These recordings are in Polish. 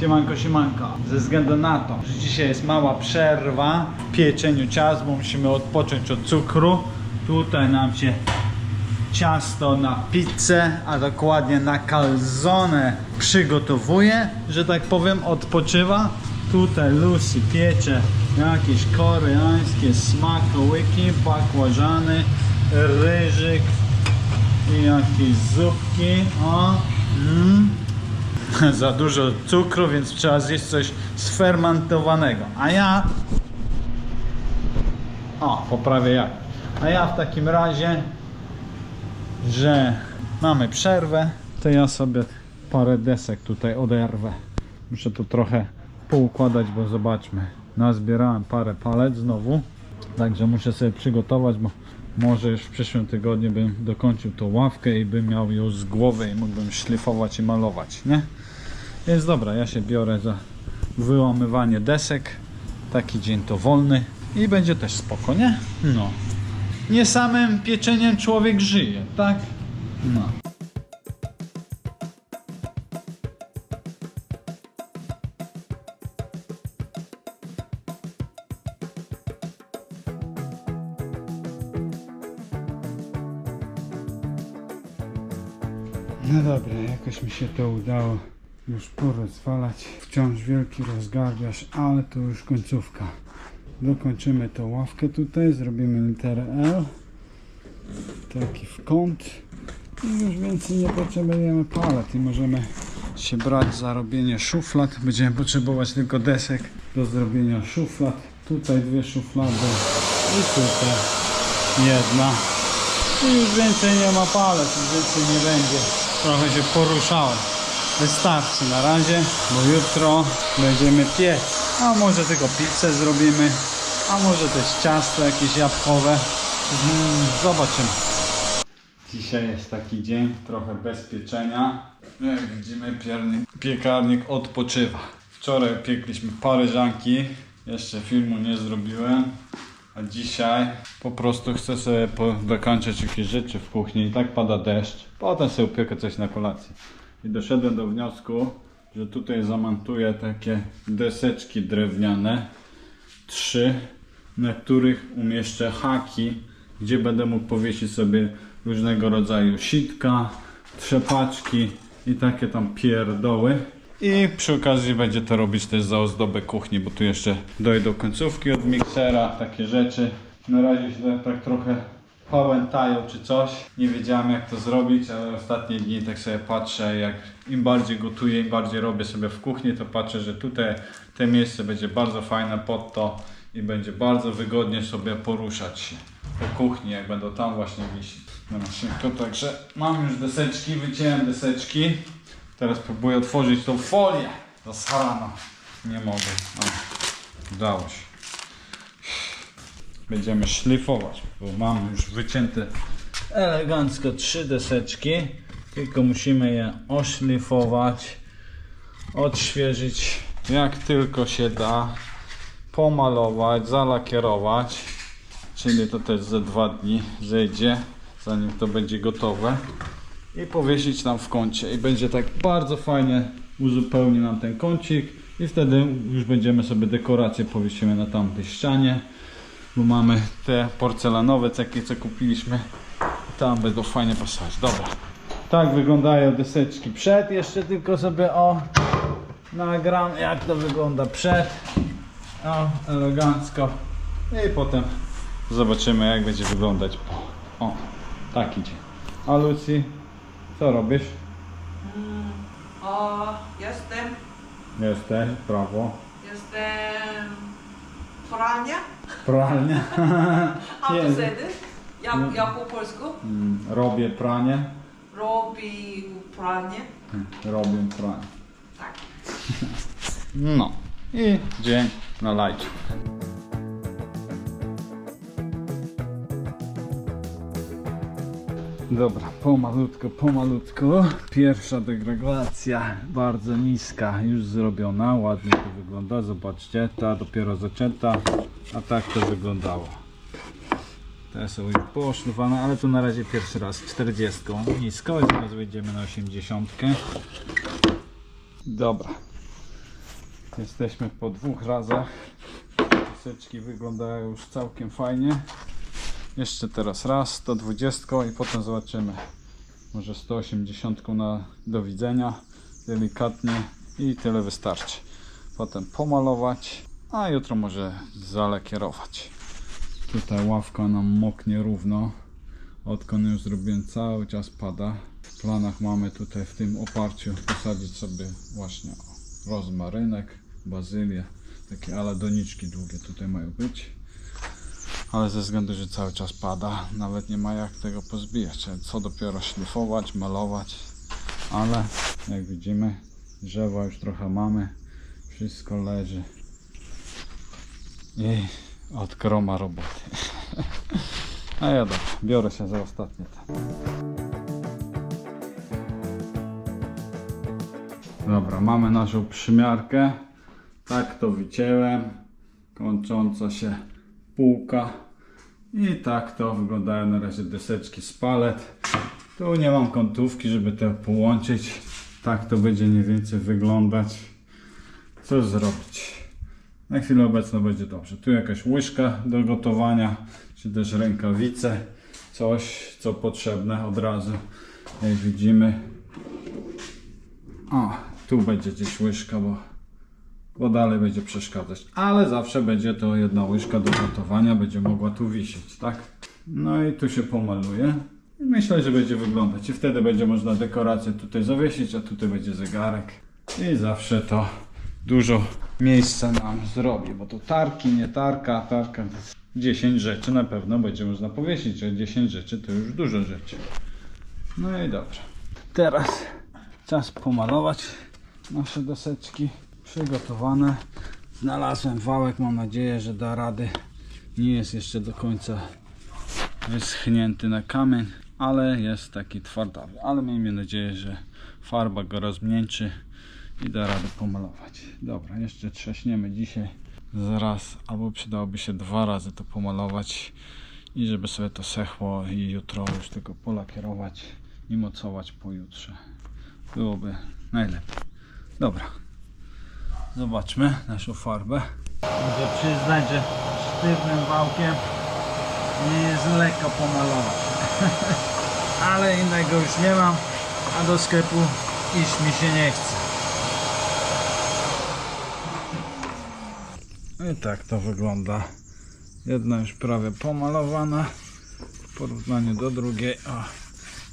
Siemanko, siemanko. Ze względu na to, że dzisiaj jest mała przerwa w pieczeniu ciast, bo musimy odpocząć od cukru. Tutaj nam się ciasto na pizzę, a dokładnie na calzone przygotowuje, że tak powiem, odpoczywa. Tutaj Lucy piecze jakieś koreańskie smakołyki, bakłażany, ryżyk i jakieś zupki. O, mm. Za dużo cukru, więc trzeba zjeść coś sfermentowanego. A ja o, poprawię jak. A ja w takim razie, że mamy przerwę, to ja sobie parę desek tutaj oderwę. Muszę to trochę poukładać, bo zobaczmy. Nazbierałem parę palet znowu, także muszę sobie przygotować, bo może już w przyszłym tygodniu bym dokończył tą ławkę i bym miał ją z głowy i mógłbym szlifować i malować, nie? Więc dobra, ja się biorę za wyłamywanie desek. Taki dzień to wolny i będzie też spoko, nie? No. Nie samym pieczeniem człowiek żyje, tak? No. Jakoś mi się to udało już porozwalać. Wciąż wielki rozgardiasz, ale to już końcówka. Dokończymy tą ławkę tutaj, zrobimy literę L. Taki w kąt. I już więcej nie potrzebujemy palet i możemy się brać za robienie szuflad. Będziemy potrzebować tylko desek do zrobienia szuflad. Tutaj dwie szuflady i tutaj jedna. I już więcej nie ma palet, więcej nie będzie. Trochę się poruszałem. Wystarczy na razie, bo jutro będziemy piec. A może tylko pizzę zrobimy, a może też ciasto jakieś jabłkowe. Mm, zobaczymy. Dzisiaj jest taki dzień trochę bez pieczenia. Jak widzimy, piernik, piekarnik odpoczywa. Wczoraj piekliśmy paryżanki. Jeszcze filmu nie zrobiłem. A dzisiaj po prostu chcę sobie dokończyć jakieś rzeczy w kuchni. I tak pada deszcz. Potem sobie upiekę coś na kolację. I doszedłem do wniosku, że tutaj zamontuję takie deseczki drewniane. Trzy, na których umieszczę haki, gdzie będę mógł powiesić sobie różnego rodzaju sitka, trzepaczki i takie tam pierdoły. I przy okazji będzie to robić też za ozdobę kuchni, bo tu jeszcze dojdą końcówki od miksera, takie rzeczy. Na razie się tak, tak trochę pałętają czy coś. Nie wiedziałem jak to zrobić, ale ostatnie dni tak sobie patrzę, jak im bardziej gotuję, im bardziej robię sobie w kuchni, to patrzę, że tutaj te miejsce będzie bardzo fajne pod to i będzie bardzo wygodnie sobie poruszać się po kuchni, jak będą tam właśnie wisieć. Na szybko, także mam już deseczki, wyciąłem deseczki. Teraz próbuję otworzyć tą folię. Zasrano. Nie mogę. O, udało się. Będziemy szlifować, bo mam już wycięte elegancko trzy deseczki. Tylko musimy je oszlifować, odświeżyć jak tylko się da, pomalować, zalakierować. Czyli to też ze dwa dni zejdzie, zanim to będzie gotowe. I powiesić tam w kącie. I będzie tak bardzo fajnie uzupełni nam ten kącik. I wtedy już będziemy sobie dekoracje powiesimy na tamtej ścianie. Bo mamy te porcelanowe ceki, co kupiliśmy. Tam będą fajnie pasować. Dobra. Tak wyglądają deseczki przed. Jeszcze tylko sobie o nagram jak to wygląda przed. O, elegancko. I potem zobaczymy jak będzie wyglądać po. O, taki dzień. A Lucy, co robisz? O, jestem, Jesteś, prawo. jestem pralnia. Pralnia. A Jest. wtedy? Jak, jak po polsku? Mm, Robię pranie. Robi pralnię. Robię pranie. Tak. No. I dzień na lajcie. Dobra, pomalutko, pomalutko. Pierwsza degradacja bardzo niska, już zrobiona, ładnie to wygląda. Zobaczcie, ta dopiero zaczęta, a tak to wyglądało. Te są już poszlifowane, ale tu na razie pierwszy raz 40 nisko i zaraz wejdziemy na 80. Dobra, Jesteśmy po dwóch razach. Deseczki wyglądają już całkiem fajnie. Jeszcze teraz raz, 120 i potem zobaczymy. Może 180 na do widzenia. Delikatnie i tyle wystarczy. Potem pomalować, a jutro może zalekierować. Tutaj ławka nam moknie równo. Odkąd już zrobiłem cały czas pada. W planach mamy tutaj w tym oparciu posadzić sobie właśnie rozmarynek, bazylię. Takie ale doniczki długie tutaj mają być. Ale ze względu, że cały czas pada, nawet nie ma jak tego pozbijać. Co dopiero szlifować, malować. Ale jak widzimy, drzewa już trochę mamy. Wszystko leży. I od kroma roboty. A ja dobra, biorę się za ostatnie. Dobra, mamy naszą przymiarkę. Tak to wycięłem. Kończąca się półka. I tak to wyglądają na razie deseczki z palet. Tu nie mam kątówki, żeby to połączyć. Tak to będzie mniej więcej wyglądać. Co zrobić? Na chwilę obecną będzie dobrze. Tu jakaś łyżka do gotowania, czy też rękawice. Coś, co potrzebne od razu. Jak widzimy. O, tu będzie gdzieś łyżka, bo, bo dalej będzie przeszkadzać. Ale zawsze będzie to jedna łyżka do gotowania, będzie mogła tu wisieć, tak? No i tu się pomaluje. Myślę, że będzie wyglądać. I wtedy będzie można dekorację tutaj zawiesić, a tutaj będzie zegarek. I zawsze to dużo miejsca nam zrobi, bo to tarki, nie tarka, tarka to jest 10 rzeczy na pewno będzie można powiesić, że 10 rzeczy to już dużo rzeczy. No i dobrze. Teraz czas pomalować nasze deseczki przygotowane. Znalazłem wałek, mam nadzieję, że da rady. Nie jest jeszcze do końca wyschnięty na kamień, ale jest taki twardawy. Ale miejmy nadzieję, że farba go rozmieńczy i da radę pomalować. Dobra, jeszcze trzaśniemy dzisiaj zaraz, albo przydałoby się dwa razy to pomalować i żeby sobie to sechło i jutro już tylko polakierować i mocować pojutrze. Byłoby najlepiej. Dobra, zobaczmy naszą farbę. Muszę przyznać, że sztywnym wałkiem nie jest lekko pomalować. Ale innego już nie mam, a do sklepu iść mi się nie chce. I tak to wygląda. Jedna już prawie pomalowana w porównaniu do drugiej. O,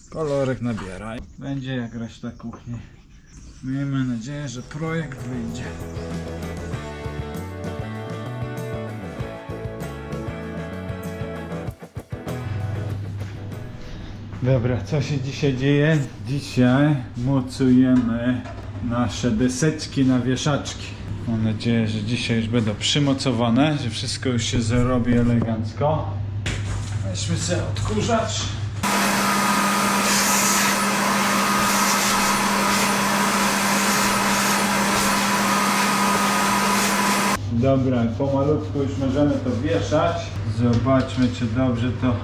kolorek nabiera. Będzie jak reszta kuchni. Miejmy nadzieję, że projekt wyjdzie. Dobra, co się dzisiaj dzieje? Dzisiaj mocujemy nasze deseczki na wieszaczki. Mam nadzieję, że dzisiaj już będą przymocowane, że wszystko już się zrobi elegancko. Weźmy sobie odkurzacz. Dobra, pomalutku już możemy to wieszać. Zobaczmy, czy dobrze to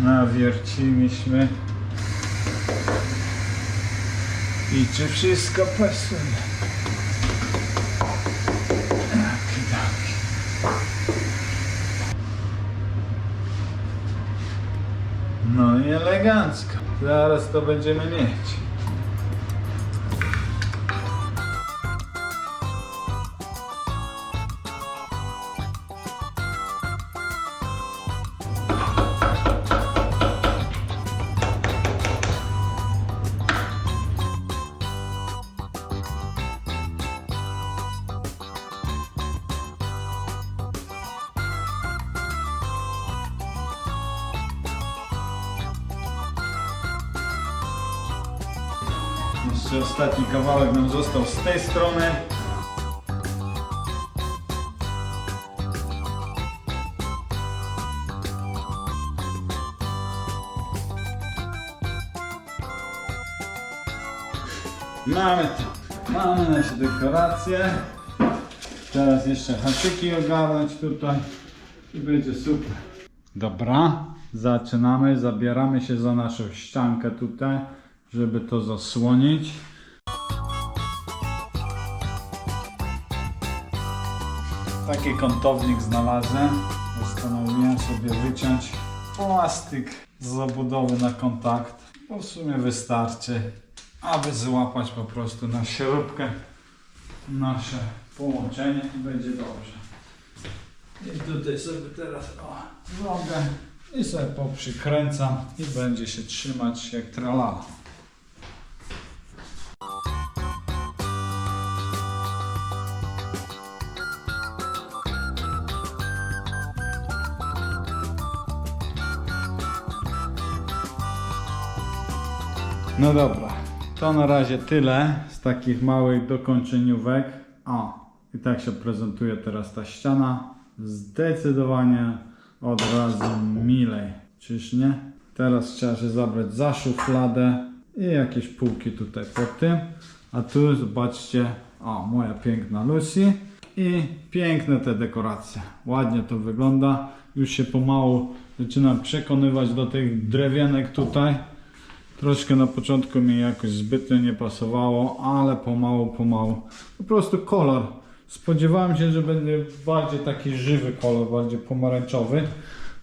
nawierciliśmy. I czy wszystko pasuje. No i elegancko. Zaraz to będziemy mieć. Ostatni kawałek nam został z tej strony. Mamy to. Mamy nasze dekoracje. Teraz jeszcze haczyki ogarnąć tutaj i będzie super. Dobra, zaczynamy. Zabieramy się za naszą ściankę tutaj, żeby to zasłonić. Taki kątownik znalazłem. Postanowiłem sobie wyciąć plastik z zabudowy na kontakt. Bo w sumie wystarczy, aby złapać po prostu na śrubkę nasze połączenie i będzie dobrze. I tutaj sobie teraz o, zrobię i sobie poprzykręcam i będzie się trzymać jak tralala. No dobra, to na razie tyle z takich małych dokończeniówek. O, i tak się prezentuje teraz ta ściana. Zdecydowanie od razu milej, czyż nie? Teraz trzeba się zabrać za szufladę i jakieś półki tutaj pod tym. A tu zobaczcie, o, moja piękna Lucy i piękne te dekoracje. Ładnie to wygląda. Już się pomału zaczynam przekonywać do tych drewienek tutaj. Troszkę na początku mi jakoś zbytnio nie pasowało, ale pomału, pomału. Po prostu kolor. Spodziewałem się, że będzie bardziej taki żywy kolor, bardziej pomarańczowy,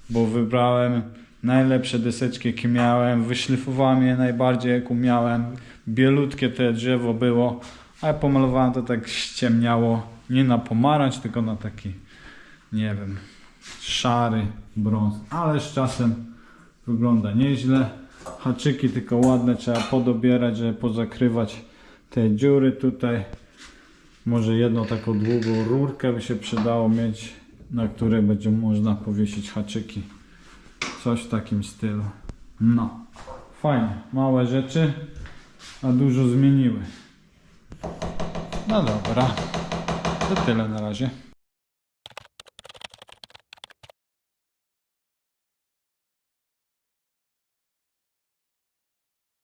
bo wybrałem najlepsze deseczki, jakie miałem. Wyszlifowałem je najbardziej, jak umiałem. Bielutkie te drzewo było, a ja pomalowałem to tak ściemniało. Nie na pomarańcz, tylko na taki, nie wiem, szary brąz. Ale z czasem wygląda nieźle. Haczyki tylko ładne trzeba podobierać, żeby pozakrywać te dziury tutaj. Może jedną taką długą rurkę by się przydało mieć, na której będzie można powiesić haczyki. Coś w takim stylu. No, fajnie. Małe rzeczy, a dużo zmieniły. No dobra, to tyle na razie.